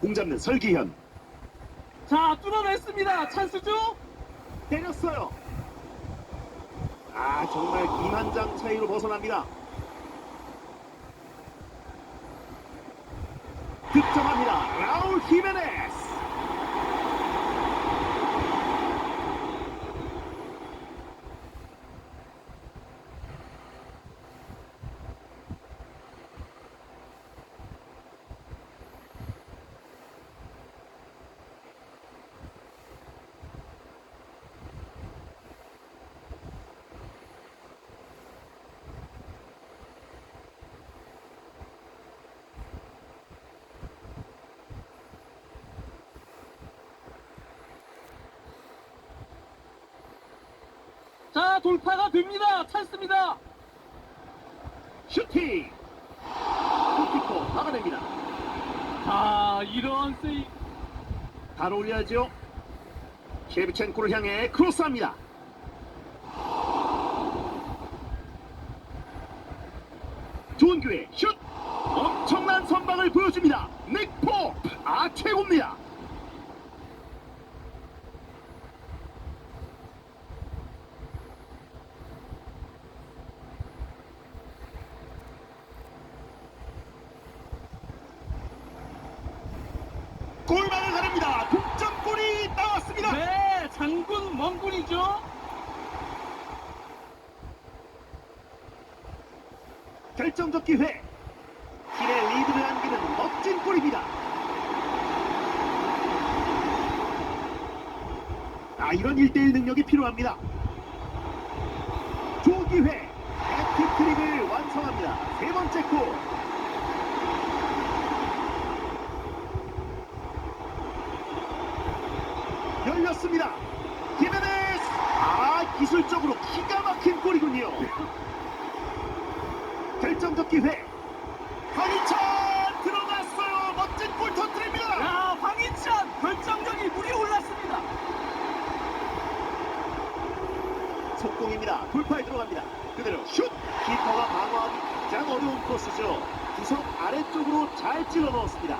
공 잡는 설기현 자, 뚫어냈습니다. 찬스죠? 때렸어요. 아 정말 기만장 차이로 벗어납니다. 득점합니다. 라울 히메네 스. 자, 돌파가 됩니다. 찬스입니다. 슈팅. 골키퍼 막아냅니다. 아, 이런 세이. 바로 올려야죠. 셰브첸코를 향해 크로스합니다. 좋은 기회 슛! 엄청난 선방을 보여줍니다. 닉포! 아 최고입니다. 골망을 가릅니다. 동점골이 나왔습니다. 네, 멍군이죠? 결정적 기회. 팀의 리드를 안기는 멋진 골입니다. 아, 이런 1대1 능력이 필요합니다. 좋은 기회. 해트트릭을 완성합니다. 세 번째 골. 열렸습니다. 기술적으로 기가 막힌 골이군요. 결정적 기회. 황희찬 들어갔어요. 멋진 골 터뜨립니다. 야, 황희찬 결정적인 물이 올랐습니다. 속공입니다. 돌파에 들어갑니다. 그대로 슛! 키퍼가 방어하기 가장 어려운 코스죠. 구석 아래쪽으로 잘 찔러 넣었습니다.